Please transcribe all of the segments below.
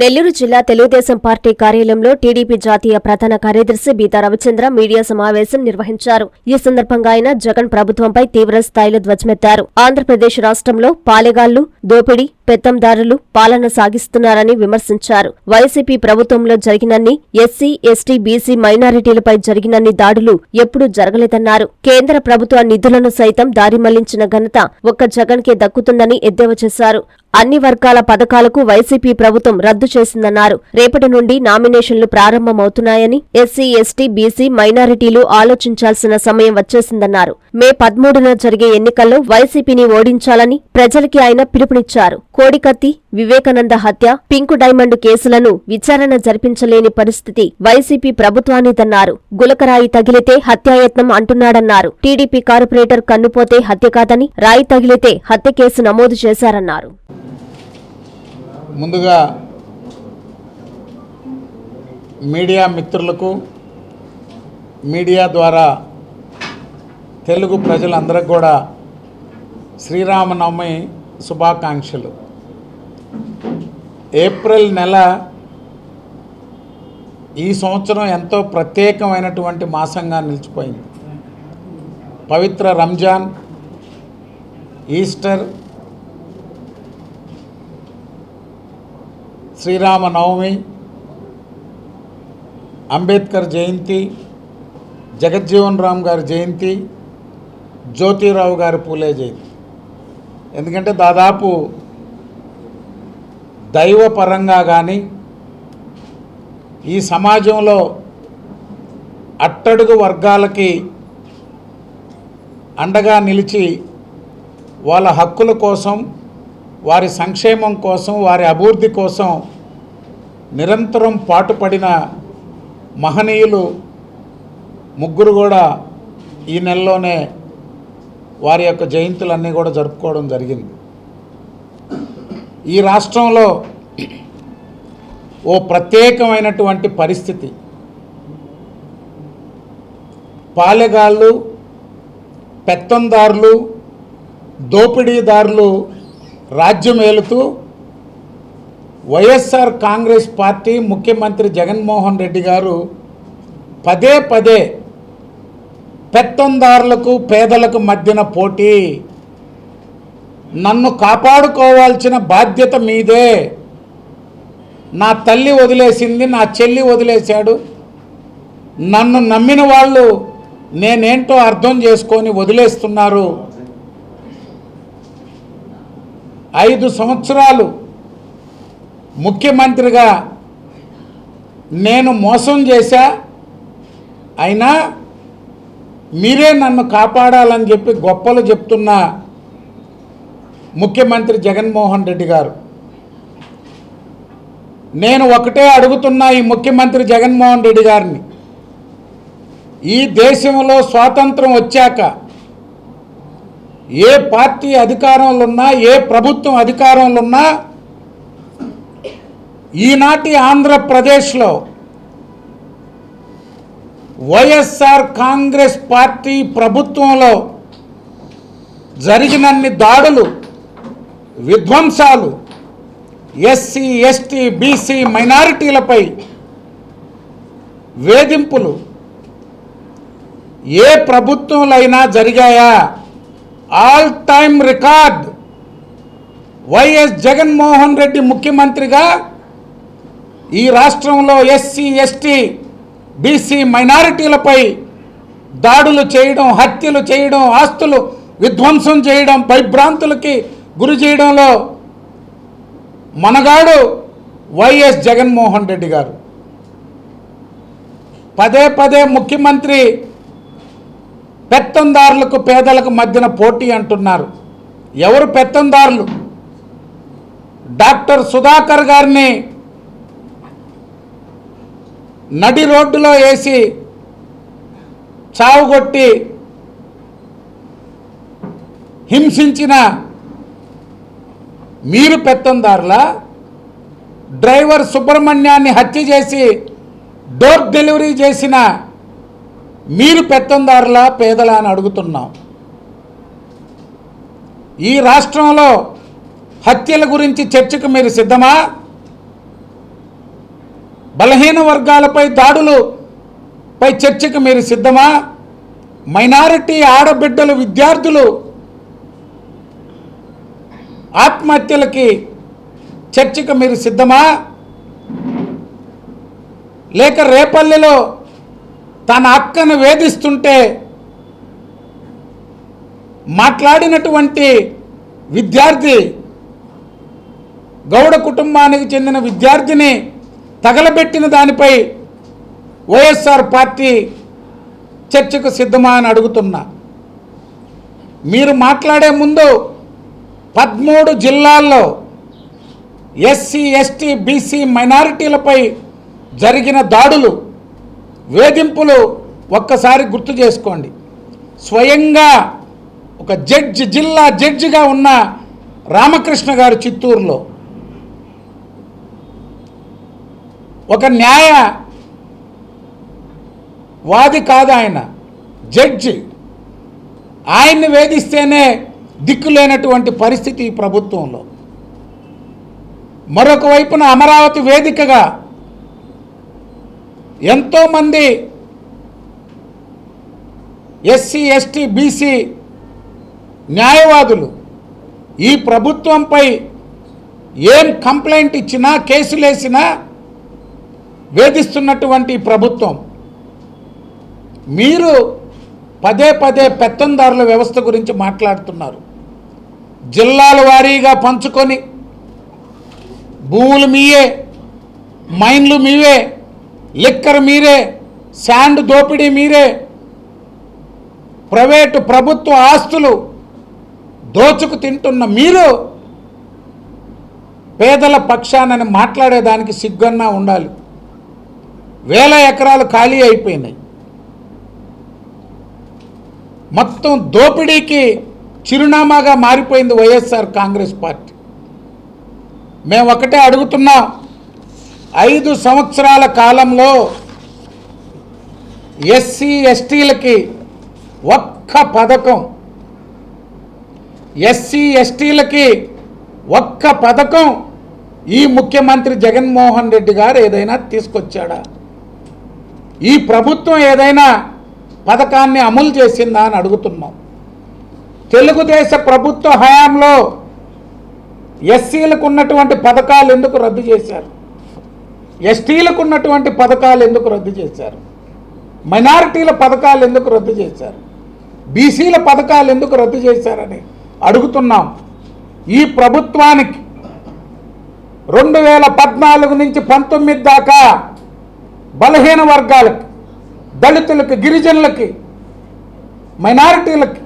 నెల్లూరు జిల్లా తెలుగుదేశం పార్టీ కార్యాలయంలో టీడీపీ జాతీయ ప్రధాన కార్యదర్శి బీతా రవిచంద్ర మీడియా సమావేశం నిర్వహించారు. ఈ సందర్భంగా ఆయన జగన్ ప్రభుత్వంపై తీవ్ర స్థాయిలో ధ్వజమెత్తారు. ఆంధ్రప్రదేశ్ రాష్ట్రంలో పాలెగాళ్ళు దోపిడీ పెత్తందారులు పాలన సాగిస్తున్నారని విమర్శించారు. వైసీపీ ప్రభుత్వంలో జరిగినన్ని ఎస్సీ ఎస్టీ బీసీ మైనారిటీలపై జరిగినన్ని దాడులు ఎప్పుడూ జరగలేదన్నారు. కేంద్ర ప్రభుత్వ నిధులను సైతం దారి మళ్ళించిన ఘనత ఒక్క జగన్కే దక్కుతుందని ఎద్దేవా చేశారు. అన్ని వర్గాల పథకాలకు వైసీపీ ప్రభుత్వం రద్దు చేసిందన్నారు. రేపటి నుండి నామినేషన్లు ప్రారంభమవుతున్నాయని ఎస్సీ ఎస్టీ బీసీ మైనారిటీలు ఆలోచించాల్సిన సమయం వచ్చేసిందన్నారు. మే పదమూడున జరిగే ఎన్నికల్లో వైసీపీని ఓడించాలని ప్రజలకి ఆయన పిలుపునిచ్చారు. కోడికత్తి వివేకానంద హత్య పింకు డైమండ్ కేసులను విచారణ జరిపించలేని పరిస్థితి వైసీపీ ప్రభుత్వానిదన్నారు గులకరాయి తగిలితే హత్యాయత్నం అంటున్నాడన్నారు. టీడీపీ కార్పొరేటర్ కన్నుపోతే హత్య కాదని రాయి తగిలితే హత్య కేసు నమోదు చేశారన్నారు. ముందుగా మీడియా మిత్రులకు మీడియా ద్వారా తెలుగు ప్రజలందరికీ కూడా శ్రీరామనవమి శుభాకాంక్షలు. ఏప్రిల్ నెల ఈ సంవత్సరం ఎంతో ప్రత్యేకమైనటువంటి మాసంగా నిలిచిపోయింది. పవిత్ర రంజాన్ ఈస్టర్ శ్రీరామనవమి అంబేద్కర్ జయంతి జగజ్జీవన్ రామ్ గారి జయంతి జ్యోతిరావు గారి పూలే జయంతి. ఎందుకంటే దాదాపు దైవపరంగా కానీ ఈ సమాజంలో అట్టడుగు వర్గాలకి అండగా నిలిచి వాళ్ళ హక్కుల కోసం వారి సంక్షేమం కోసం వారి అభివృద్ధి కోసం నిరంతరం పాటుపడిన మహనీయులు ముగ్గురు కూడా ఈ నెలలోనే వారి యొక్క జయంతులన్నీ కూడా జరుపుకోవడం జరిగింది. ఈ రాష్ట్రంలో ఓ ప్రత్యేకమైనటువంటి పరిస్థితి. పాలెగాళ్ళు పెత్తందారులు దోపిడీదారులు రాజ్యం ఏలుతూ వైఎస్ఆర్ కాంగ్రెస్ పార్టీ ముఖ్యమంత్రి జగన్మోహన్ రెడ్డి గారు పదే పదే పెత్తందారులకు పేదలకు మధ్యన పోటీ. నన్ను కాపాడుకోవాల్సిన బాధ్యత మీదే. నా తల్లి వదిలేసింది నా చెల్లి వదిలేశాడు. నన్ను నమ్మిన వాళ్ళు నేనేంటో అర్థం చేసుకొని వదిలేస్తున్నారు. ఐదు సంవత్సరాలు ముఖ్యమంత్రిగా నేను మోసం చేశా అయినా మీరే నన్ను కాపాడాలని చెప్పి గొప్పలు చెప్తున్న ముఖ్యమంత్రి జగన్మోహన్ రెడ్డి గారు. నేను ఒకటే అడుగుతున్నా ఈ ముఖ్యమంత్రి జగన్మోహన్ రెడ్డి గారిని. ఈ దేశంలో స్వాతంత్రం వచ్చాక ఏ పార్టీ అధికారంలో ఉన్నా ఏ ప్రభుత్వం అధికారంలో ఉన్నా ఈనాటి ఆంధ్రప్రదేశ్లో వైఎస్ఆర్ కాంగ్రెస్ పార్టీ ప్రభుత్వంలో జరిగినన్ని దాడులు విధ్వంసాలు ఎస్సీ ఎస్టీ బీసీ మైనారిటీలపై వేధింపులు ఏ ప్రభుత్వంలో అయినా జరిగాయా? All time record. YS Jaganmohan Reddy ముఖ్యమంత్రిగా ఈ రాష్ట్రంలో ఎస్సీ ఎస్టీ బీసీ మైనారిటీలపై దాడులు చేయడం హత్యలు చేయడం ఆస్తులు విధ్వంసం చేయడం భయభ్రాంతులకి గురి చేయడంలో మనగాడు వైఎస్ జగన్మోహన్ రెడ్డి గారు. పదే పదే ముఖ్యమంత్రి పెత్తందారులకు పేదలకు మధ్యన పోటీ అంటున్నారు. ఎవరు పెత్తందారులు? డాక్టర్ సుధాకర్ గారిని నడి రోడ్డులో వేసి చావుగొట్టి హింసించిన మీరు పెత్తందారులా? డ్రైవర్ సుబ్రహ్మణ్యాన్ని హత్య చేసి డోర్ డెలివరీ చేసిన మీరు పెత్తందారులా పేదలా అని అడుగుతున్నాం. ఈ రాష్ట్రంలో హత్యల గురించి చర్చకు మీరు సిద్ధమా? బలహీన వర్గాలపై దాడులు పై చర్చకు మీరు సిద్ధమా? మైనారిటీ ఆడబిడ్డలు విద్యార్థులు ఆత్మహత్యలకి చర్చకు మీరు సిద్ధమా? లేక రేపల్లెలో తన అక్కను వేధిస్తుంటే మాట్లాడినటువంటి విద్యార్థి గౌడ కుటుంబానికి చెందిన విద్యార్థిని తగలబెట్టిన దానిపై వైఎస్ఆర్ పార్టీ చర్చకు సిద్ధమా అని అడుగుతున్నా. మీరు మాట్లాడే ముందు పదమూడు జిల్లాల్లో ఎస్సీ ఎస్టీ బీసీ మైనారిటీలపై జరిగిన దాడులు వేధింపులు ఒక్కసారి గుర్తు చేసుకోండి. స్వయంగా ఒక జడ్జి జిల్లా జడ్జిగా ఉన్న రామకృష్ణ గారు చిత్తూరులో ఒక న్యాయ వాది కాదు ఆయన జడ్జి. ఆయన్ని వేధిస్తేనే దిక్కు లేనటువంటి పరిస్థితి ఈ ప్రభుత్వంలో. మరొక వైపున అమరావతి వేదికగా ఎంతోమంది ఎస్సీ ఎస్టీ బీసీ న్యాయవాదులు ఈ ప్రభుత్వంపై ఏం కంప్లైంట్ ఇచ్చినా కేసులేసినా వేధిస్తున్నటువంటి ప్రభుత్వం మీరు పదే పదే పెత్తందారుల వ్యవస్థ గురించి మాట్లాడుతున్నారు. జిల్లాల వారీగా పంచుకొని భూములు మీయే మైన్లు మీవే లిక్కర్ మీరే శాండ్ దోపిడీ మీరే ప్రైవేటు ప్రభుత్వ ఆస్తులు దోచుకు తింటున్న మీరు పేదల పక్షానని మాట్లాడేదానికి సిగ్గన్నా ఉండాలి. వేల ఎకరాలు ఖాళీ అయిపోయినాయి. మొత్తం దోపిడీకి చిరునామాగా మారిపోయింది వైఎస్ఆర్ కాంగ్రెస్ పార్టీ. మేము ఒకటే అడుగుతున్నాం ఐదు సంవత్సరాల కాలంలో ఎస్సీ ఎస్టీలకి ఒక్క పథకం ఎస్సీ ఎస్టీలకి ఒక్క పథకం ఈ ముఖ్యమంత్రి జగన్మోహన్ రెడ్డి గారు ఏదైనా తీసుకొచ్చాడా? ఈ ప్రభుత్వం ఏదైనా పథకాన్ని అమలు చేసిందా అని అడుగుతున్నాం. తెలుగుదేశ ప్రభుత్వ హయాంలో ఎస్సీలకు ఉన్నటువంటి పథకాలు ఎందుకు రద్దు చేశారు? ఎస్టీలకు ఉన్నటువంటి పథకాలు ఎందుకు రద్దు చేశారు? మైనారిటీల పథకాలు ఎందుకు రద్దు చేశారు? బీసీల పథకాలు ఎందుకు రద్దు చేశారని అడుగుతున్నాం. ఈ ప్రభుత్వానికి రెండు వేల పద్నాలుగు నుంచి పంతొమ్మిది దాకా బలహీన వర్గాలకి దళితులకి గిరిజనులకి మైనారిటీలకి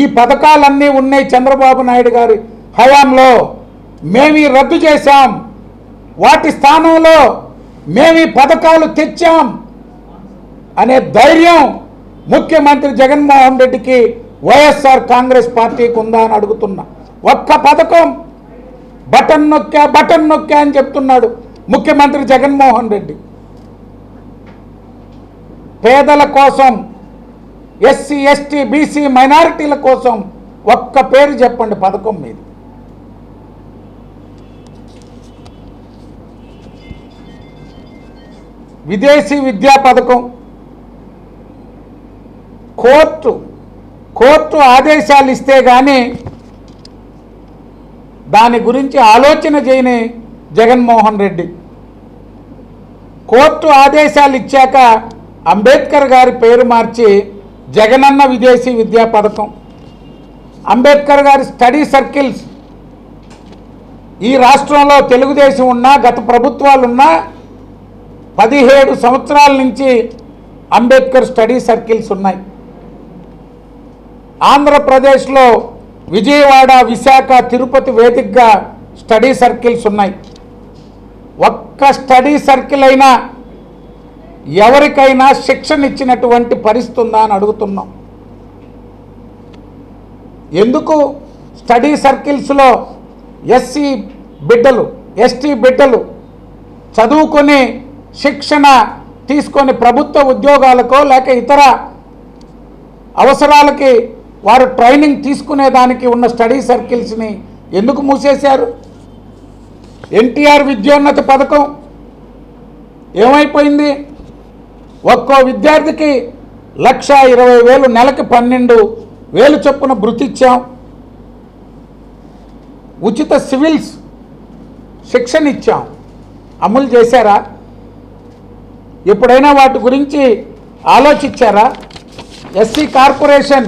ఈ పథకాలన్నీ ఉన్నాయి చంద్రబాబు నాయుడు గారి హయాంలో. మేము రద్దు చేశాం. వాటి స్థానంలో మేము ఈ పథకాలు తెచ్చాం అనే ధైర్యం ముఖ్యమంత్రి జగన్మోహన్ రెడ్డికి వైఎస్ఆర్ కాంగ్రెస్ పార్టీకి ఉందా అని అడుగుతున్నా. ఒక్క పథకం. బటన్ నొక్కా బటన్ నొక్కా అని చెప్తున్నాడు ముఖ్యమంత్రి జగన్మోహన్ రెడ్డి. పేదల కోసం ఎస్సీ ఎస్టీ బీసీ మైనారిటీల కోసం ఒక్క పేరు చెప్పండి పథకం మీద. విదేశీ విద్యా పథకం. కోర్టు కోర్టు ఆదేశాలు ఇస్తే కానీ దాని గురించి ఆలోచన చేయని జగన్మోహన్ రెడ్డి. కోర్టు ఆదేశాలు ఇచ్చాక అంబేద్కర్ గారి పేరు మార్చి జగనన్న విదేశీ విద్యా పథకం. అంబేద్కర్ గారి స్టడీ సర్కిల్స్ ఈ రాష్ట్రంలో తెలుగుదేశం ఉన్నా గత ప్రభుత్వాలున్నా పదిహేడు సంవత్సరాల నుంచి అంబేద్కర్ స్టడీ సర్కిల్స్ ఉన్నాయి. ఆంధ్రప్రదేశ్లో విజయవాడ విశాఖ తిరుపతి వేదికగా స్టడీ సర్కిల్స్ ఉన్నాయి. ఒక్క స్టడీ సర్కిల్ అయినా ఎవరికైనా శిక్షణ ఇచ్చినటువంటి పరిస్థితి ఉందా అని అడుగుతున్నాం. ఎందుకు? స్టడీ సర్కిల్స్లో ఎస్సీ బిడ్డలు ఎస్టీ బిడ్డలు చదువుకొని శిక్షణ తీసుకొని ప్రభుత్వ ఉద్యోగాలకో లేక ఇతర అవసరాలకి వారు ట్రైనింగ్ తీసుకునేదానికి ఉన్న స్టడీ సర్కిల్స్ని ఎందుకు మూసేశారు? ఎన్టీఆర్ విద్యోన్నతి పథకం ఏమైపోయింది? ఒక్కో విద్యార్థికి లక్ష ఇరవై వేలు నెలకి పన్నెండు వేలు చొప్పున బృతిచ్చాం ఉచిత సివిల్స్ శిక్షణ ఇచ్చాం. అమలు చేశారా? ఎప్పుడైనా వాటి గురించి ఆలోచించారా? ఎస్సీ కార్పొరేషన్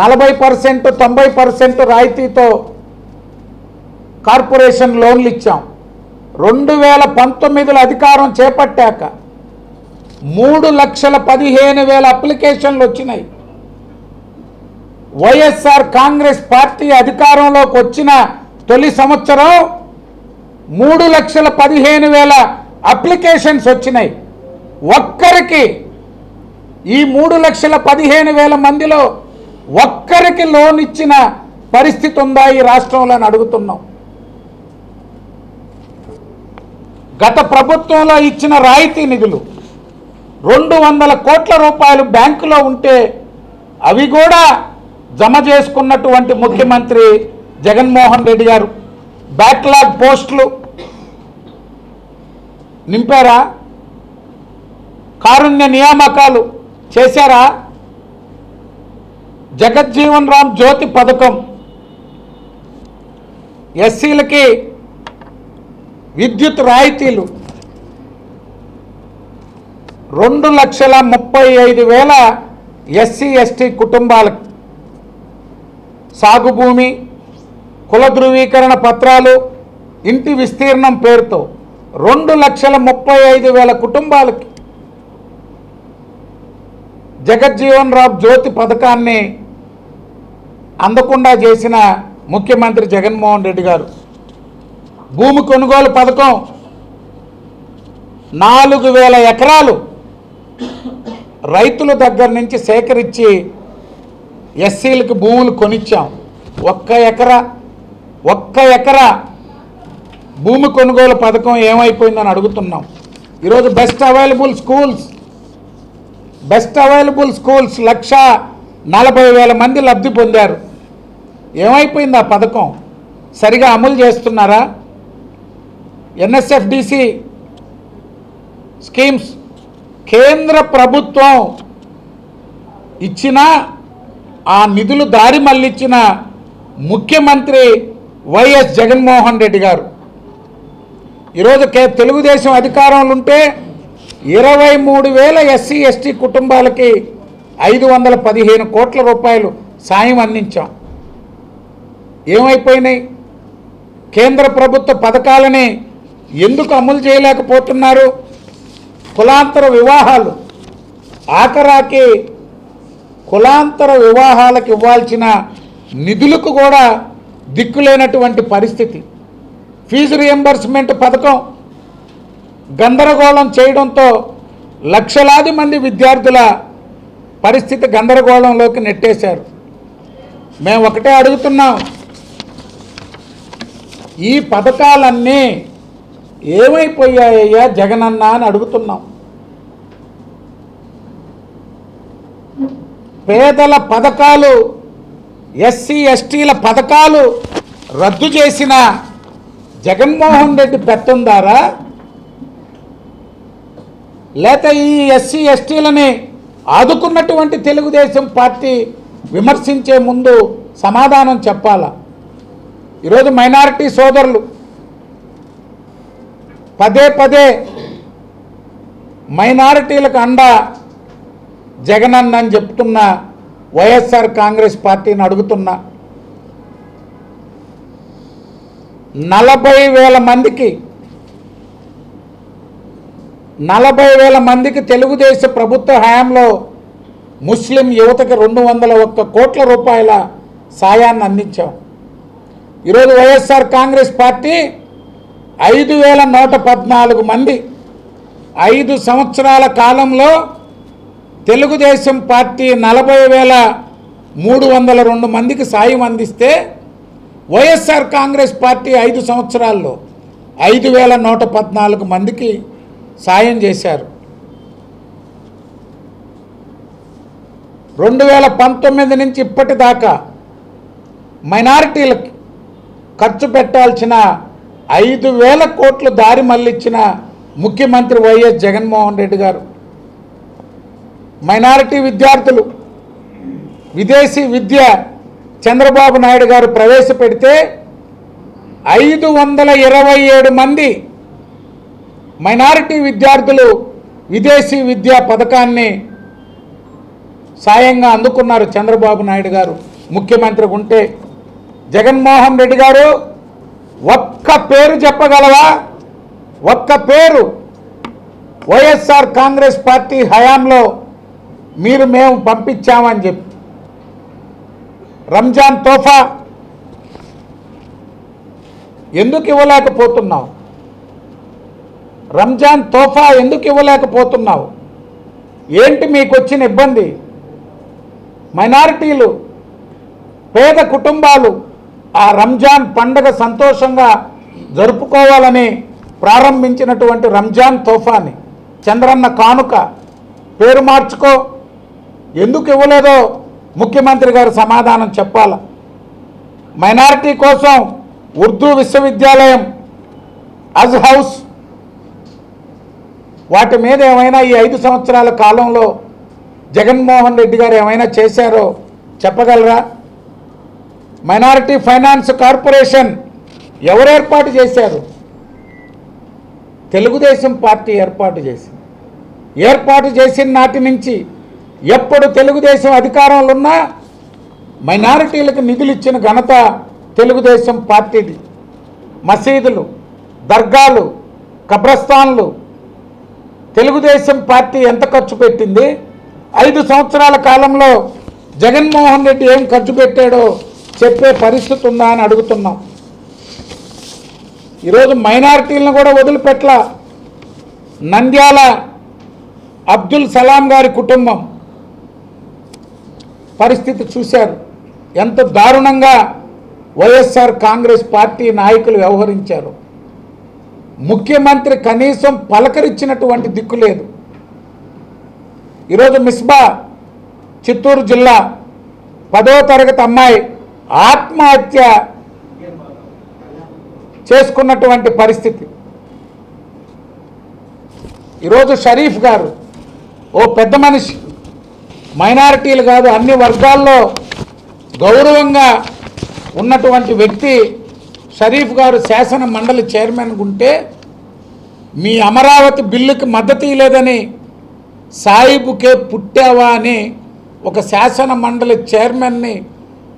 నలభై పర్సెంట్ తొంభై పర్సెంట్ రాయితీతో కార్పొరేషన్ లోన్లు ఇచ్చాం. రెండు వేల పంతొమ్మిదిలో అధికారం చేపట్టాక మూడు లక్షల పదిహేను వేల అప్లికేషన్లు వచ్చినాయి. వైఎస్ఆర్ కాంగ్రెస్ పార్టీ అధికారంలోకి వచ్చిన తొలి సంవత్సరం మూడు లక్షల పదిహేను వేల అప్లికేషన్స్ వచ్చినాయి. ఒక్కరికి ఈ మూడు లక్షల పదిహేను వేల మందిలో ఒక్కరికి లోన్ ఇచ్చిన పరిస్థితి ఉందా ఈ రాష్ట్రంలో అడుగుతున్నాం. గత ప్రభుత్వంలో ఇచ్చిన రాయితీ నిధులు రెండు వందల కోట్ల రూపాయలు బ్యాంకులో ఉంటే అవి కూడా జమ చేసుకున్నటువంటి ముఖ్యమంత్రి జగన్మోహన్ రెడ్డి గారు. బ్యాక్లాగ్ పోస్టులు నింపారా? కారుణ్య నియామకాలు చేశారా? జగజ్జీవన్ రామ్ జ్యోతి పథకం ఎస్సీలకి విద్యుత్ రాయితీలు రెండు లక్షల ముప్పై ఐదు వేల ఎస్సీ ఎస్టీ కుటుంబాలకు సాగు భూమి కుల ధృవీకరణ పత్రాలు ఇంటి విస్తీర్ణం పేరుతో రెండు లక్షల ముప్పై ఐదు వేల కుటుంబాలకి జగజ్జీవన్ రామ్ జ్యోతి పథకాన్ని అందకుండా చేసిన ముఖ్యమంత్రి జగన్మోహన్ రెడ్డి గారు. భూమి కొనుగోలు పథకం నాలుగు వేల ఎకరాలు రైతుల దగ్గర నుంచి సేకరించి ఎస్సీలకు భూములు కొనిచ్చాం. ఒక్క ఎకరా ఒక్క ఎకరా భూమి కొనుగోలు పథకం ఏమైపోయిందని అడుగుతున్నాం. ఈరోజు best available schools best available schools లక్ష నలభై వేల మంది లబ్ధి పొందారు. ఏమైపోయింది ఆ పథకం? సరిగా అమలు చేస్తున్నారా? ఎన్ఎస్ఎఫ్డిసి స్కీమ్స్ కేంద్ర ప్రభుత్వం ఇచ్చిన ఆ నిధులు దారి మళ్ళించిన ముఖ్యమంత్రి వైఎస్ జగన్మోహన్ రెడ్డి గారు. ఈరోజు కే తెలుగుదేశం అధికారంలో ఉంటే ఇరవై మూడు వేల ఎస్సీ ఎస్టీ కుటుంబాలకి ఐదు వందల పదిహేను కోట్ల రూపాయలు సాయం అందించాం. ఏమైపోయినాయి? కేంద్ర ప్రభుత్వ పథకాలని ఎందుకు అమలు చేయలేకపోతున్నారు? కులాంతర వివాహాలు. ఆఖరాకి కులాంతర వివాహాలకు ఇవ్వాల్సిన నిధులకు కూడా దిక్కులేనటువంటి పరిస్థితి. ఫీజు రియంబర్స్మెంట్ పథకం గందరగోళం చేయడంతో లక్షలాది మంది విద్యార్థుల పరిస్థితి గందరగోళంలోకి నెట్టేశారు. మేము ఒకటే అడుగుతున్నాం. ఈ పథకాలన్నీ ఏమైపోయాయ్యా జగనన్న అని అడుగుతున్నాం. పేదల పథకాలు ఎస్సీ ఎస్టీల పథకాలు రద్దు చేసిన జగన్మోహన్ రెడ్డి పెత్తందారా? లేక ఈ ఎస్సీ ఎస్టీలని ఆదుకున్నటువంటి తెలుగుదేశం పార్టీ విమర్శించే ముందు సమాధానం చెప్పాలా? ఈరోజు మైనారిటీ సోదరులు పదే పదే మైనారిటీలకు అండ జగనన్న అని చెప్తున్న వైఎస్ఆర్ కాంగ్రెస్ పార్టీని అడుగుతున్నా నలభై వేల మందికి నలభై వేల మందికి తెలుగుదేశ ప్రభుత్వ హయాంలో ముస్లిం యువతకి రెండు వందల ఒక్క కోట్ల రూపాయల సాయాన్ని అందించాం. ఈరోజు వైఎస్ఆర్ కాంగ్రెస్ పార్టీ ఐదు వేల నూట పద్నాలుగు మంది ఐదు సంవత్సరాల కాలంలో తెలుగుదేశం పార్టీ నలభై వేల మూడు వందల రెండు మందికి సాయం అందిస్తే వైఎస్ఆర్ కాంగ్రెస్ పార్టీ ఐదు సంవత్సరాల్లో ఐదు వేల నూట పద్నాలుగు మందికి సాయం చేశారు. రెండు వేల పంతొమ్మిది నుంచి ఇప్పటిదాకా మైనారిటీలకు ఖర్చు పెట్టాల్సిన ఐదు వేల కోట్లు దారి మళ్ళించిన ముఖ్యమంత్రి వైఎస్ జగన్మోహన్ రెడ్డి గారు. మైనారిటీ విద్యార్థులు విదేశీ విద్య చంద్రబాబు నాయుడు గారు ప్రవేశపెడితే ఐదు వందల ఇరవై ఏడు మంది మైనారిటీ విద్యార్థులు విదేశీ విద్యా పథకాన్ని సాయంగా అందుకున్నారు చంద్రబాబు నాయుడు గారు. ముఖ్యమంత్రి ఉంటే జగన్మోహన్ రెడ్డి గారు ఒక్క పేరు చెప్పగలవా? ఒక్క పేరు. వైఎస్ఆర్ కాంగ్రెస్ పార్టీ హయాంలో మీరు మేము పంపించామని చెప్పి. రంజాన్ తోఫా. ఎందుకు ఇవ్వలేకపోతున్నావు? రంజాన్ తోఫా ఎందుకు ఇవ్వలేకపోతున్నావు? ఏంటి మీకు వచ్చిన ఇబ్బంది? మైనారిటీలు పేద కుటుంబాలు ఆ రంజాన్ పండగ సంతోషంగా జరుపుకోవాలని ప్రారంభించినటువంటి రంజాన్ తోఫాని చంద్రన్న కానుక పేరు మార్చుకో. ఎందుకు ఇవ్వలేదో ముఖ్యమంత్రి గారు సమాధానం చెప్పాల. మైనారిటీ కోసం ఉర్దూ విశ్వవిద్యాలయం అజ్ హౌస్ వాటి మీద ఏమైనా ఈ ఐదు సంవత్సరాల కాలంలో జగన్మోహన్ రెడ్డి గారు ఏమైనా చేశారో చెప్పగలరా? మైనారిటీ ఫైనాన్స్ కార్పొరేషన్ ఎవరు ఏర్పాటు చేశారు? తెలుగుదేశం పార్టీ ఏర్పాటు చేసింది. ఏర్పాటు చేసిన నాటి నుంచి ఎప్పుడు తెలుగుదేశం అధికారంలో ఉన్నా మైనారిటీలకు నిధులు ఇచ్చిన ఘనత తెలుగుదేశం పార్టీది. మసీదులు దర్గాలు కబ్రస్థాన్లు తెలుగుదేశం పార్టీ ఎంత ఖర్చు పెట్టింది? ఐదు సంవత్సరాల కాలంలో జగన్మోహన్ రెడ్డి ఏం ఖర్చు పెట్టాడో చెప్పే పరిస్థితి ఉందా అని అడుగుతున్నాం. ఈరోజు మైనారిటీలను కూడా వదిలిపెట్ల నంద్యాల అబ్దుల్ సలాం గారి కుటుంబం పరిస్థితి చూశారు. ఎంత దారుణంగా వైఎస్ఆర్ కాంగ్రెస్ పార్టీ నాయకులు వ్యవహరించారు. ముఖ్యమంత్రి కనీసం పలకరించినటువంటి దిక్కు లేదు. ఈరోజు మిస్బా చిత్తూరు జిల్లా పదో తరగతి అమ్మాయి ఆత్మహత్య చేసుకున్నటువంటి పరిస్థితి. ఈరోజు షరీఫ్ గారు ఓ పెద్ద మనిషి మైనారిటీలు కాదు అన్ని వర్గాల్లో గౌరవంగా ఉన్నటువంటి వ్యక్తి షరీఫ్ గారు శాసన మండలి చైర్మన్ ఉంటే మీ అమరావతి బిల్లుకి మద్దతు ఇవ్వలేదని సాయిబుకే పుట్టావా అని ఒక శాసన మండలి చైర్మన్ని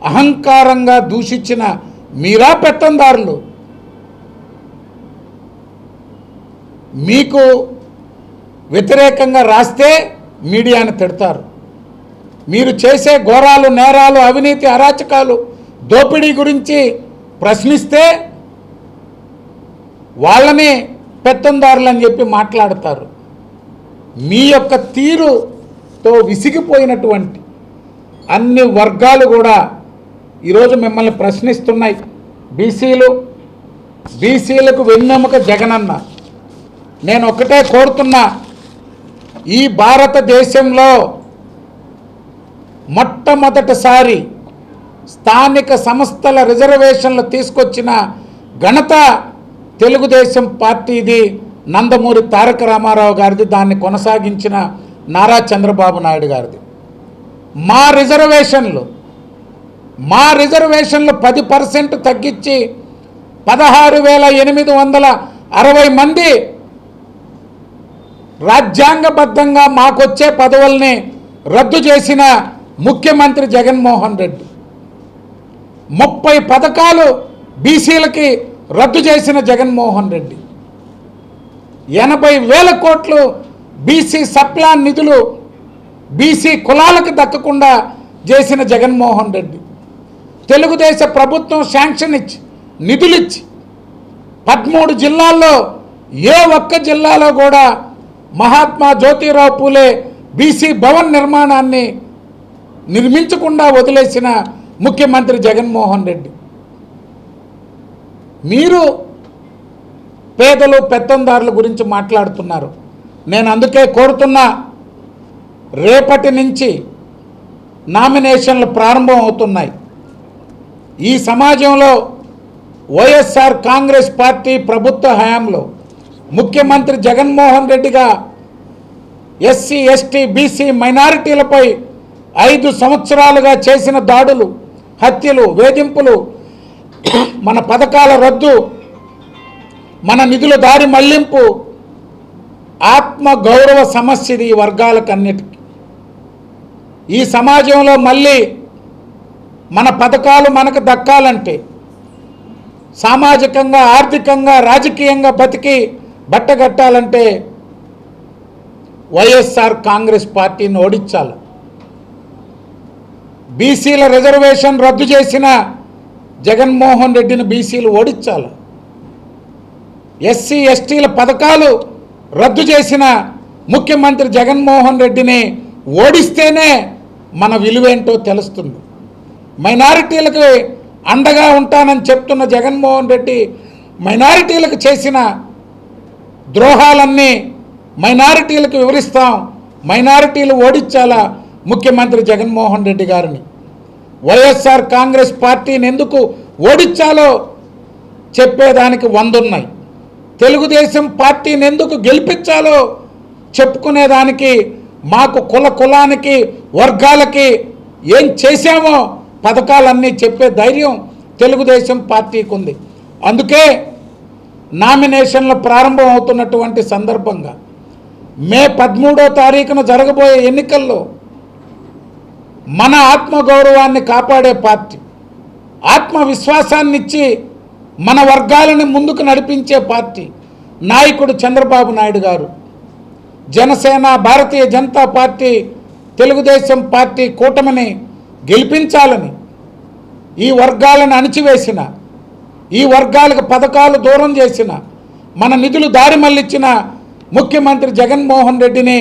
అహంకారంగా దూషించిన మీరా పెత్తందారులు మీకు వ్యతిరేకంగా రాస్తే మీడియాను తిడతారు. మీరు చేసే ఘోరాలు నేరాలు అవినీతి అరాచకాలు దోపిడీ గురించి ప్రశ్నిస్తే వాళ్ళని పెత్తందారులు అని చెప్పి మాట్లాడతారు. మీ యొక్క తీరుతో విసిగిపోయినటువంటి అన్ని వర్గాలు కూడా ఈరోజు మిమ్మల్ని ప్రశ్నిస్తున్నాయి. బీసీలు బీసీలకు వెన్నెముక జగనన్న. నేను ఒకటే కోరుతున్నా ఈ భారతదేశంలో మొట్టమొదటిసారి స్థానిక సంస్థల రిజర్వేషన్లు తీసుకొచ్చిన ఘనత తెలుగుదేశం పార్టీది నందమూరి తారక రామారావు గారిది దాన్ని కొనసాగించిన నారా చంద్రబాబు నాయుడు గారిది. మా రిజర్వేషన్లు మా రిజర్వేషన్లు పది పర్సెంట్ తగ్గించి పదహారు వేల ఎనిమిది వందల అరవై మంది రాజ్యాంగబద్ధంగా మాకొచ్చే పదవుల్ని రద్దు చేసిన ముఖ్యమంత్రి జగన్మోహన్ రెడ్డి. ముప్పై పథకాలు బీసీలకి రద్దు చేసిన జగన్మోహన్ రెడ్డి. ఎనభై వేల కోట్లు బీసీ సప్లాన్ నిధులు బీసీ కులాలకు దక్కకుండా చేసిన జగన్మోహన్ రెడ్డి. తెలుగుదేశ ప్రభుత్వం శాంక్షన్ ఇచ్చి నిధులిచ్చి పదమూడు జిల్లాల్లో ఏ ఒక్క జిల్లాలో కూడా మహాత్మా జ్యోతిరావు పూలే బీసీ భవన్ నిర్మాణాన్ని నిర్మించకుండా వదిలేసిన ముఖ్యమంత్రి జగన్మోహన్ రెడ్డి. మీరు పేదలు పెత్తందారుల గురించి మాట్లాడుతున్నారు. నేను అందుకే కోరుతున్నా రేపటి నుంచి నామినేషన్లు ప్రారంభం అవుతున్నాయి. ఈ సమాజంలో వైఎస్ఆర్ కాంగ్రెస్ పార్టీ ప్రభుత్వ హయాంలో ముఖ్యమంత్రి జగన్మోహన్ రెడ్డిగా ఎస్సీ ఎస్టీ బీసీ మైనారిటీలపై ఐదు సంవత్సరాలుగా చేసిన దాడులు హత్యలు వేధింపులు మన పథకాల రద్దు మన నిధుల దారి మళ్ళింపు ఆత్మ గౌరవ సమస్య ఇది ఈ వర్గాలకన్నిటికీ. ఈ సమాజంలో మళ్ళీ మన పథకాలు మనకు దక్కాలంటే సామాజికంగా ఆర్థికంగా రాజకీయంగా బతికి బట్టగట్టాలంటే వైఎస్ఆర్ కాంగ్రెస్ పార్టీని ఓడించాలి. బీసీల రిజర్వేషన్ రద్దు చేసిన జగన్మోహన్ రెడ్డిని బీసీలు ఓడించాలి. ఎస్సీ ఎస్టీల పథకాలు రద్దు చేసిన ముఖ్యమంత్రి జగన్మోహన్ రెడ్డిని ఓడిస్తేనే మన విలువేంటో తెలుస్తుంది. మైనారిటీలకు అండగా ఉంటానని చెప్తున్న జగన్మోహన్ రెడ్డి మైనారిటీలకు చేసిన ద్రోహాలన్నీ మైనారిటీలకు వివరిస్తాం. మైనారిటీలు ఓడించాలా ముఖ్యమంత్రి జగన్మోహన్ రెడ్డి గారిని? వైఎస్ఆర్ కాంగ్రెస్ పార్టీని ఎందుకు ఓడించాలో చెప్పేదానికి వందున్నాయి. తెలుగుదేశం పార్టీని ఎందుకు గెలిపించాలో చెప్పుకునేదానికి మాకు కుల కులానికి వర్గాలకి ఏం చేశామో పథకాలన్నీ చెప్పే ధైర్యం తెలుగుదేశం పార్టీకి ఉంది అందుకే నామినేషన్లు ప్రారంభం అవుతున్నటువంటి సందర్భంగా మే పదమూడో తారీఖున జరగబోయే ఎన్నికల్లో మన ఆత్మగౌరవాన్ని కాపాడే పార్టీ ఆత్మవిశ్వాసాన్ని ఇచ్చి మన వర్గాలని ముందుకు నడిపించే పార్టీ నాయకుడు చంద్రబాబు నాయుడు గారు. జనసేన భారతీయ జనతా పార్టీ తెలుగుదేశం పార్టీ కూటమిని గెలిపించాలని ఈ వర్గాలను అణిచివేసిన ఈ వర్గాలకు పథకాలు దూరం చేసిన మన నిధులు దారి మళ్ళించిన ముఖ్యమంత్రి జగన్మోహన్ రెడ్డిని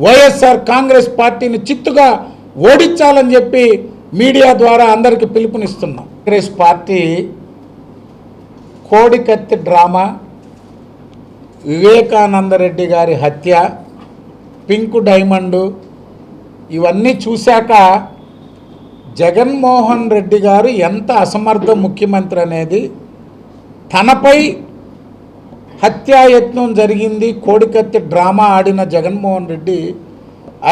వైఎస్ఆర్ కాంగ్రెస్ పార్టీని చిత్తుగా ఓడించాలని చెప్పి మీడియా ద్వారా అందరికీ పిలుపునిస్తున్నాం. కాంగ్రెస్ పార్టీ కోడికత్తి డ్రామా వివేకానందరెడ్డి గారి హత్య పింక్ డైమండు ఇవన్నీ చూశాక జగన్మోహన్ రెడ్డి గారు ఎంత అసమర్థ ముఖ్యమంత్రి అనేది తనపై హత్యాయత్నం జరిగింది. కోడికత్తి డ్రామా ఆడిన జగన్మోహన్ రెడ్డి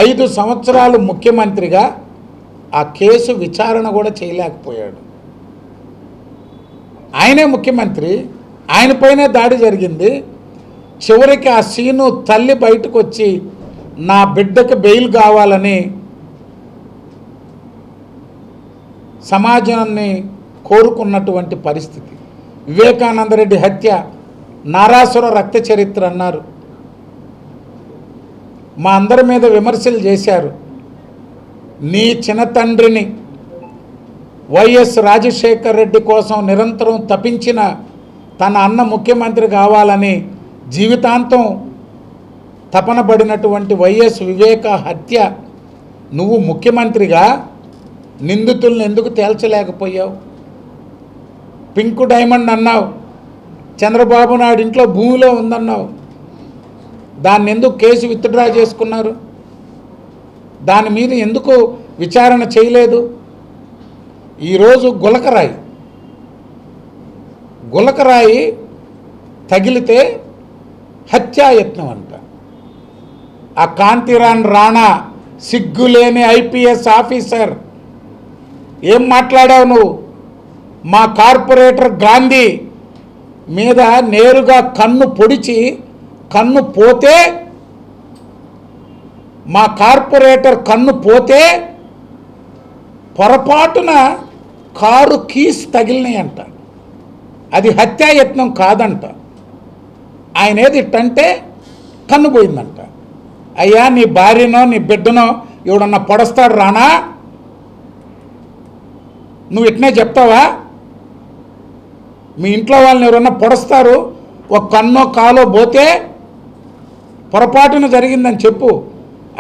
ఐదు సంవత్సరాలు ముఖ్యమంత్రిగా ఆ కేసు విచారణ కూడా చేయలేకపోయాడు. ఆయనే ముఖ్యమంత్రి ఆయనపైనే దాడి జరిగింది. చివరికి ఆ సీను తల్లి బయటకు వచ్చి నా బిడ్డకు బెయిల్ కావాలని సమాజాన్ని కోరుకున్నటువంటి పరిస్థితి. వివేకానందరెడ్డి హత్య నారాసుర రక్త చరిత్ర అన్నారు. మా అందరి మీద విమర్శలు చేశారు. నీ చిన్నతండ్రిని వైఎస్ రాజశేఖర్ రెడ్డి కోసం నిరంతరం తపించిన తన అన్న ముఖ్యమంత్రి కావాలని జీవితాంతం తపనబడినటువంటి వైఎస్ వివేక హత్య నువ్వు ముఖ్యమంత్రిగా నిందితుల్ని ఎందుకు తేల్చలేకపోయావు? పింక్ డైమండ్ అన్నావు. చంద్రబాబు నాయుడు ఇంట్లో భూమిలో ఉందన్నావు. దాన్ని ఎందుకు కేసు విత్డ్రా చేసుకున్నారు? దాని మీద ఎందుకు విచారణ చేయలేదు? ఈరోజు గులకరాయి. గులకరాయి తగిలితే హత్యాయత్నం అంట. ఆ కాంతిరాన్ రాణా సిగ్గులేని ఐపీఎస్ ఆఫీసర్. ఏం మాట్లాడావు నువ్వు? మా కార్పొరేటర్ గాంధీ మీద నేరుగా కన్ను పొడిచి కన్ను పోతే మా కార్పొరేటర్ కన్ను పోతే పొరపాటున కారు కీస్ తగిలినాయంట. అది హత్యాయత్నం కాదంట. ఆయన ఏది ఇట్టంటే కన్ను పోయిందంట. అయ్యా నీ భార్యనో నీ బిడ్డనో ఎవడన్నా పొడస్తాడు రానా? నువ్వు ఇట్నే చెప్తావా? మీ ఇంట్లో వాళ్ళని ఎవరన్నా పొడస్తారు ఒక కన్నో కాలో పోతే పొరపాటున జరిగిందని చెప్పు.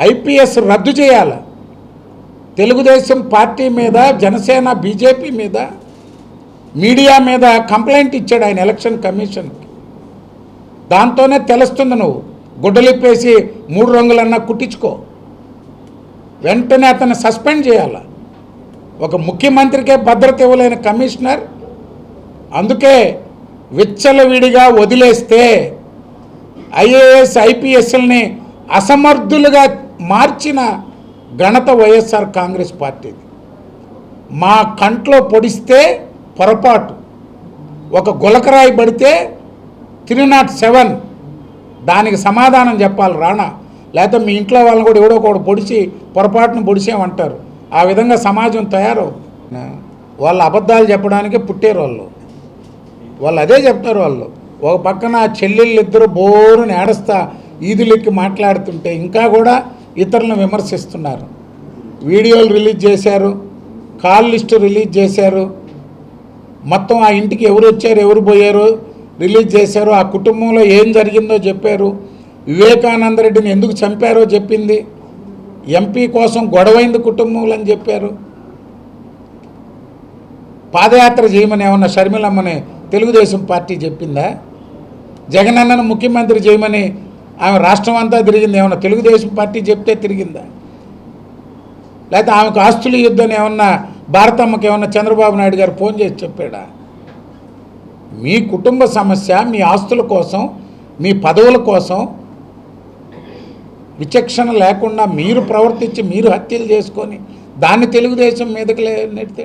ఐపీఎస్ రద్దు చేయాలి. తెలుగుదేశం పార్టీ మీద జనసేన బీజేపీ మీద మీడియా మీద కంప్లైంట్ ఇచ్చాడు ఆయన ఎలక్షన్ కమిషన్కి. దాంతోనే తెలుస్తుంది నువ్వు. గుడ్డలిప్పేసి మూడు రంగులన్నా కుట్టించుకో. వెంటనే అతన్ని సస్పెండ్ చేయాలి. ఒక ముఖ్యమంత్రికే భద్రత ఇవ్వలేని కమిషనర్ అందుకే విచ్చలవిడిగా వదిలేస్తే ఐఏఎస్ ఐపీఎస్ఎల్ని అసమర్థులుగా మార్చిన ఘనత వైఎస్ఆర్ కాంగ్రెస్ పార్టీది. మా కంట్లో పొడిస్తే పొరపాటు. ఒక గులకరాయి పడితే త్రీ నాట్ సెవెన్. దానికి సమాధానం చెప్పాలి రాణా లేకపోతే మీ ఇంట్లో వాళ్ళని కూడా ఎవడో ఒకడు పొడిచి పొరపాటును పొడిచేమంటారు ఆ విధంగా సమాజం తయారవుతుంది. వాళ్ళ అబద్ధాలు చెప్పడానికి పుట్టేరు వాళ్ళు వాళ్ళు అదే చెప్తారు వాళ్ళు. ఒక పక్కన చెల్లెళ్ళు ఇద్దరు బోరుని ఏడస్తా ఈదులెక్కి మాట్లాడుతుంటే ఇంకా కూడా ఇతరులను విమర్శిస్తున్నారు. వీడియోలు రిలీజ్ చేశారు కాల్ లిస్టు రిలీజ్ చేశారు. మొత్తం ఆ ఇంటికి ఎవరు వచ్చారు ఎవరు పోయారు రిలీజ్ చేశారు ఆ కుటుంబంలో ఏం జరిగిందో చెప్పారు. వివేకానంద రెడ్డిని ఎందుకు చంపారో చెప్పింది. ఎంపీ కోసం గొడవైంది కుటుంబంలో అని చెప్పారు. పాదయాత్ర చేయమని ఏమన్నా షర్మిలమ్మని తెలుగుదేశం పార్టీ చెప్పిందా? జగనన్నను ముఖ్యమంత్రి చేయమని ఆమె రాష్ట్రం అంతా తిరిగింది. ఏమన్నా తెలుగుదేశం పార్టీ చెప్తే తిరిగిందా? లేకపోతే ఆమెకు ఆస్తులు యుద్ధం ఏమన్నా భారతమ్మకి ఏమన్నా చంద్రబాబు నాయుడు గారు ఫోన్ చేసి చెప్పాడా? మీ కుటుంబ సమస్య మీ ఆస్తుల కోసం మీ పదవుల కోసం విచక్షణ లేకుండా మీరు ప్రవర్తించి మీరు హత్యలు చేసుకొని దాన్ని తెలుగుదేశం మీదకి లే- నెడితే